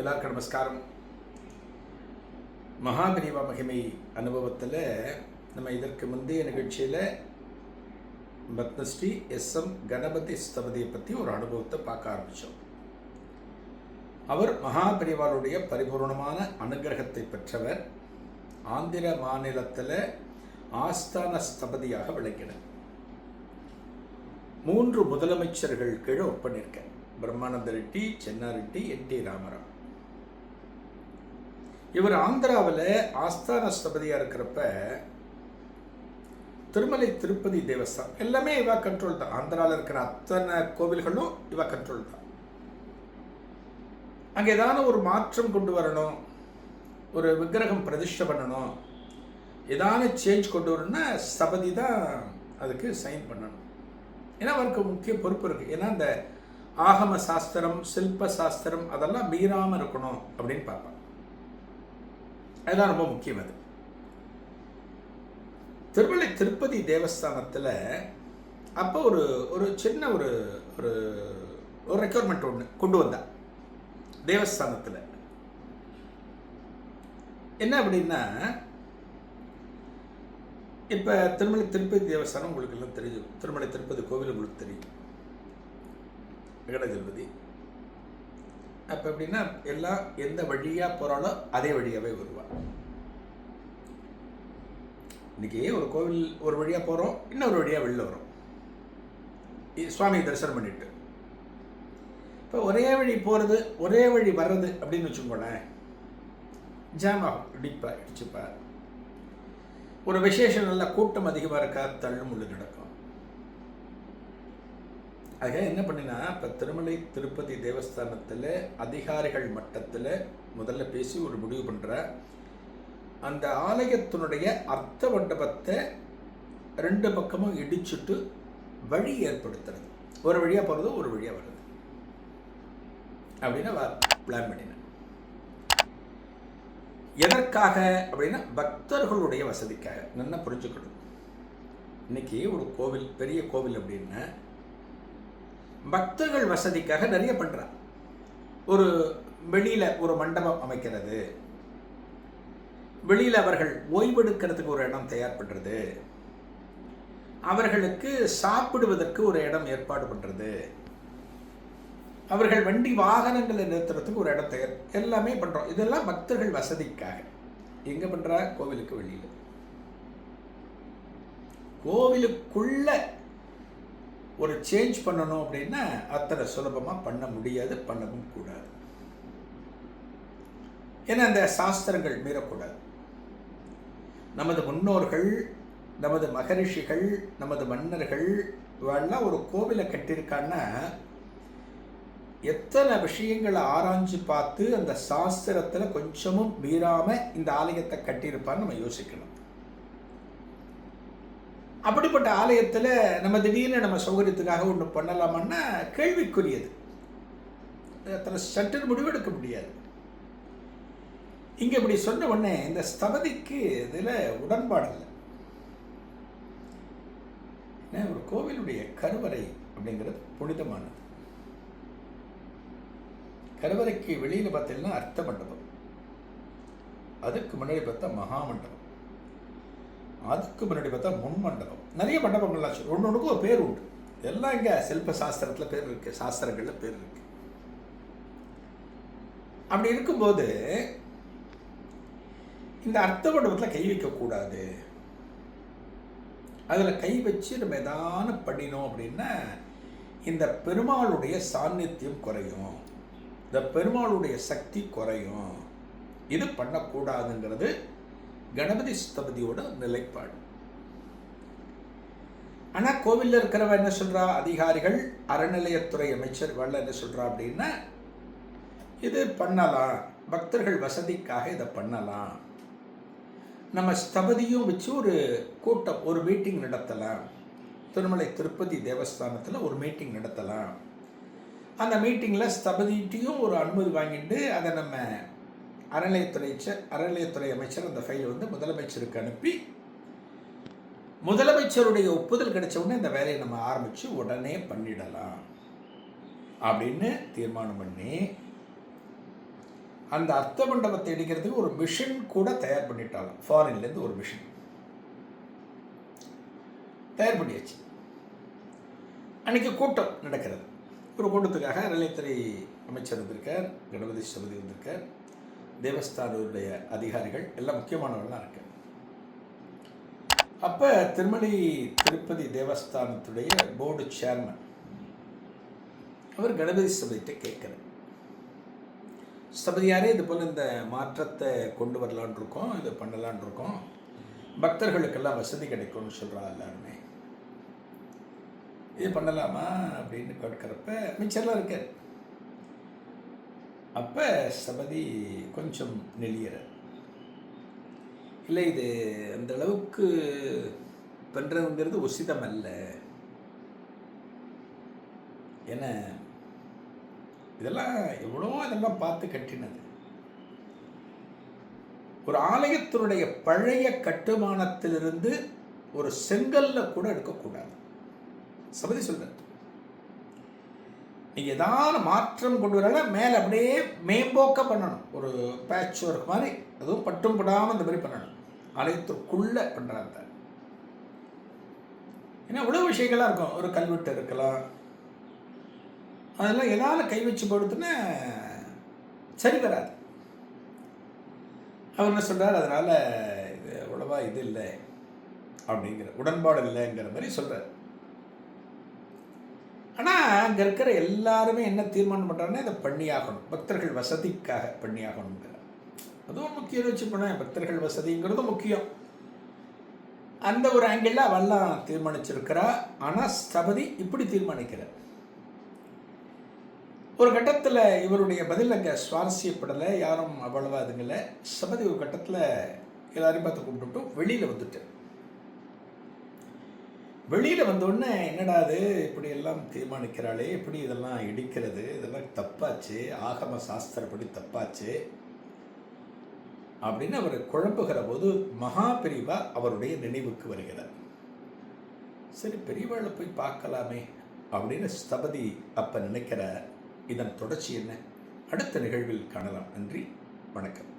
எல்லாருக்கும் நமஸ்காரம். மகாபரிவா மகிமை அனுபவத்தில் நம்ம இதற்கு முந்தைய நிகழ்ச்சியில் பத்மஸ்ரீ எஸ் எம் கணபதி ஸ்தபதியை பற்றி ஒரு அனுபவத்தை பார்க்க ஆரம்பித்தோம் அவர் மகாபரிவாளுடைய பரிபூர்ணமான அனுகிரகத்தை பெற்றவர். ஆந்திர மாநிலத்தில் ஆஸ்தான ஸ்தபதியாக விளங்கினார். மூன்று முதலமைச்சர்கள் கீழே work Brahmananda Reddy Chenna Reddy N T Rama Rao. இவர் ஆந்திராவில் ஆஸ்தான ஸ்தபதியாக இருக்கிறப்ப திருமலை திருப்பதி தேவஸ்தானம் எல்லாமே இவா கண்ட்ரோல் தான். ஆந்திராவில் இருக்கிற அத்தனை கோவில்களும் இவா கண்ட்ரோல் தான். அங்கே ஏதாவது ஒரு மாற்றம் கொண்டு வரணும் ஒரு விக்கிரகம் பிரதிஷ்டை பண்ணணும் ஏதான சேஞ்ச் கொண்டு வரணும்னா சபதி தான் அதுக்கு சைன் பண்ணணும். ஏன்னா அவருக்கு முக்கிய பொறுப்பு இருக்குது ஏன்னா இந்த ஆகம சாஸ்திரம் சில்ப சாஸ்திரம் அதெல்லாம் மீறாமல் இருக்கணும் அப்படின்னு பார்ப்பாங்க. அதெல்லாம் ரொம்ப முக்கியம் அது. திருமலை திருப்பதி தேவஸ்தானத்தில் அப்போ ஒரு ஒரு சின்ன ஒரு ஒரு ஒரு ரெக்குவயர்மெண்ட் ஒன்று கொண்டு வந்தான் தேவஸ்தானத்தில். என்ன அப்படின்னா இப்போ திருமலை திருப்பதி தேவஸ்தானம் உங்களுக்கு எல்லாம் தெரியும். திருமலை திருப்பதி கோவில் உங்களுக்கு தெரியும். வெங்கட திருப்பதி அப்போ எப்படின்னா எல்லாம் எந்த வழியாக போகிறாலோ அதே வழியாகவே வருவாள் இன்னைக்கு ஒரு கோவில் ஒரு வழியாக போகிறோம் இன்னொரு வழியாக வெளில வரும். சுவாமியை சுவாமி தரிசனம் பண்ணிட்டு. இப்போ ஒரே வழி போகிறது ஒரே வழி வர்றது அப்படின்னு வச்சுக்கோங்களேன். ஜாம் ஆகும் இடிப்பா இடிச்சுப்பா. ஒரு விசேஷம் நல்லா கூட்டம் அதிகமாக இருக்கா தள்ளுமுள்ளு நடக்கும். ஆக என்ன பண்ணினா இப்போ திருமலை திருப்பதி தேவஸ்தானத்தில் அதிகாரிகள் மட்டத்தில் முதல்ல பேசி ஒரு முடிவு பண்ணுற அந்த ஆலயத்தினுடைய அர்த்த மண்டபத்தை ரெண்டு பக்கமும் இடிச்சுட்டு வழி ஏற்படுத்துறது. ஒரு வழியாக போகிறது ஒரு வழியாக வருது அப்படின்னு பிளான் பண்ணினேன் எதற்காக அப்படின்னா பக்தர்களுடைய வசதிக்காக. நல்லா புரிஞ்சுக்கணும். இன்னைக்கு ஒரு கோவில் பெரிய கோவில் அப்படின்னா பக்தர்கள் வசதிக்காக நிறைய பண்றா ஒரு வெளியில் ஒரு மண்டபம் அமைக்கிறது. வெளியில் அவர்கள் ஓய்வெடுக்கிறதுக்கு ஒரு இடம் தயார் பண்ணுறது அவர்களுக்கு சாப்பிடுவதற்கு ஒரு இடம் ஏற்பாடு பண்ணுறது அவர்கள் வண்டி வாகனங்களை நிறுத்துறதுக்கு ஒரு இடம் தயார் எல்லாமே பண்ணுறோம் இதெல்லாம் பக்தர்கள் வசதிக்காக. எங்கே பண்ணுறா கோவிலுக்கு வெளியில். கோவிலுக்குள்ள ஒரு சேஞ்ச் பண்ணணும் அப்படின்னா அத்தனை சுலபமாக பண்ண முடியாது பண்ணவும் கூடாது. ஏன்னா அந்த சாஸ்திரங்கள் மீறக்கூடாது. நமது முன்னோர்கள் நமது மகரிஷிகள் நமது மன்னர்கள் இவெல்லாம் ஒரு கோவிலை கட்டியிருக்கான்னா எத்தனை விஷயங்களை ஆராய்ஞ்சு பார்த்து அந்த சாஸ்திரத்தில் கொஞ்சமும் மீறாமல் இந்த ஆலயத்தை கட்டியிருப்பான்னு நம்ம யோசிக்கணும். அப்படிப்பட்ட ஆலயத்தில் நம்ம திடீர்னு நம்ம சௌகரியத்துக்காக ஒன்று பண்ணலாமான்னா கேள்விக்குரியது. அத்தனை சட்டுன்னு முடிவெடுக்க முடியாது. இங்கே இப்படி சொன்ன உடனே இந்த ஸ்தபதிக்கு இதில் உடன்பாடு இல்லை. ஏன்னா, ஒரு கோவிலுடைய கருவறை அப்படிங்கிறது புனிதமானது. கருவறைக்கு வெளியில் பார்த்தீங்கன்னா அர்த்த மண்டபம் அதுக்கு முன்னாடி பார்த்தா மகாமண்டபம். அதுக்கு முன்னாடி பார்த்தா முன் மண்டபம் நிறைய மண்டபங்கள்லாம் இருக்கு. ஒண்ணு ஒன்றுக்கும் ஒரு பேர் உண்டு. எல்லாம் இங்கே சில்ப சாஸ்திரத்தில் பேர் இருக்கு. சாஸ்திரங்களில் பேர் இருக்கு. அப்படி இருக்கும்போது இந்த அர்த்த மண்டபத்தில் கை வைக்கக்கூடாது அதில் கை வச்சு நம்ம எதான பண்ணினோம் அப்படின்னா இந்த பெருமாளுடைய சாநித்தியம் குறையும். இந்த பெருமாளுடைய சக்தி குறையும். இது பண்ணக்கூடாதுங்கிறது கணபதி ஸ்தபதியோட நிலைப்பாடு. ஆனால் கோவிலில் இருக்கிறவ என்ன சொல்றா? அதிகாரிகள் அறநிலையத்துறை அமைச்சர் வரல என்ன சொல்றா அப்படின்னா இது பண்ணலாம். பக்தர்கள் வசதிக்காக இதை பண்ணலாம். நம்ம ஸ்தபதியும் வச்சு ஒரு கூட்டம் ஒரு மீட்டிங் நடத்தலாம். திருமலை திருப்பதி தேவஸ்தானத்தில் ஒரு மீட்டிங் நடத்தலாம். அந்த மீட்டிங்கில் ஸ்தபதிட்டையும் ஒரு அனுமதி வாங்கிட்டு அதை நம்ம அறநிலையத்துறை அறநிலையத்துறை அமைச்சர் அந்த ஃபைலை வந்து முதலமைச்சருக்கு அனுப்பி முதலமைச்சருடைய ஒப்புதல் கிடைச்ச உடனே இந்த வேலையை நம்ம ஆரம்பித்து உடனே பண்ணிடலாம் அப்படின்னு தீர்மானம் பண்ணி அந்த அர்த்த மண்டபத்தை இடிக்கிறதுக்கு ஒரு மிஷின் கூட தயார் பண்ணிட்டாலும் ஃபாரின்லேருந்து ஒரு மிஷின் தயார் பண்ணியாச்சு. அன்றைக்கி கூட்டம் நடக்கிறது. ஒரு கூட்டத்துக்காக அறநிலையத்துறை அமைச்சர் வந்திருக்கார் கணபதி சபதி வந்திருக்கார். தேவஸ்தானுடைய அதிகாரிகள் எல்லாம் முக்கியமானவர்களாக இருக்கு. அப்போ திருமலை திருப்பதி தேவஸ்தானத்துடைய போர்டு சேர்மன் அவர் கணபதி சபதிகிட்ட கேட்குறார். சபதியாரே இது போல் இந்த மாற்றத்தை கொண்டு வரலான் இருக்கோம் இது பண்ணலான் இருக்கோம். பக்தர்களுக்கெல்லாம் வசதி கிடைக்கும்னு சொல்கிறா எல்லாருமே. இது பண்ணலாமா அப்படின்னு கேட்குறப்ப மிச்சர்லாம் இருக்கார். அப்போ சபதி கொஞ்சம் நெளியற இல்லை இது அந்த அளவுக்கு பண்ணுறதுங்கிறது உசிதம் அல்ல ஏன்னா இதெல்லாம் எவ்வளவோ இதெல்லாம் பார்த்து கட்டினது. ஒரு ஆலயத்தினுடைய பழைய கட்டுமானத்திலிருந்து ஒரு செங்கல்ல கூட எடுக்கக்கூடாது. சபதி சொல்ற நீங்கள் ஏதாவது மாற்றம் கொண்டு வரல மேலே அப்படியே மேம்போக்க பண்ணணும். ஒரு பேட்ச் ஒர்க் மாதிரி அதுவும் பட்டும் படாமல் இந்த மாதிரி பண்ணணும். ஆலயத்திற்குள்ள பண்ணுறாங்க ஏன்னா இவ்வளவு விஷயங்கள்லாம் இருக்கும். ஒரு கல்வெட்டு இருக்கலாம். அதெல்லாம் ஏதாவது கை வச்சு படுத்துன்னா சரி வராது. அவர் என்ன சொல்கிறார் அதனால் இது அவ்வளோவா இது இல்லை. அப்படிங்கிற உடன்பாடு இல்லைங்கிற மாதிரி சொல்கிறார் அங்கே இருக்கிற எல்லாருமே என்ன தீர்மானம் பண்ணுறாங்கன்னா இதை பண்ணியாகணும். பக்தர்கள் வசதிக்காக பண்ணியாகணுங்கிற அதுவும் முக்கியம். வச்சு பண்ண பக்தர்கள் வசதிங்கிறதும் முக்கியம். அந்த ஒரு ஆங்கிளில் அவெல்லாம் தீர்மானிச்சிருக்கிறா. ஆனால் ஸ்தபதி இப்படி தீர்மானிக்கிறார் ஒரு கட்டத்தில் இவருடைய பதில் அங்கே சுவாரஸ்யப்படலை. யாரும் அவ்வளவா அதுங்களை சபதி ஒரு கட்டத்தில் எல்லாரையும் பார்த்து கூப்பிட்டு வெளியில் வந்துட்டு வெளியில் வந்தோடனே என்னடா அது இப்படி எல்லாம் தீர்மானிக்கிறாளே இப்படி இதெல்லாம் இடிக்கிறது இதெல்லாம் தப்பாச்சு ஆகம சாஸ்திரப்படி தப்பாச்சு அப்படின்னு அவர் குழம்புகிற போது மகா பெரிவா அவருடைய நினைவுக்கு வருகிறார். சரி பெரியவாளை போய் பார்க்கலாமே அப்படின்னு ஸ்தபதி அப்போ நினைக்கிற இதன் தொடர்ச்சி என்ன? அடுத்த நிகழ்வில் காணலாம். நன்றி வணக்கம்.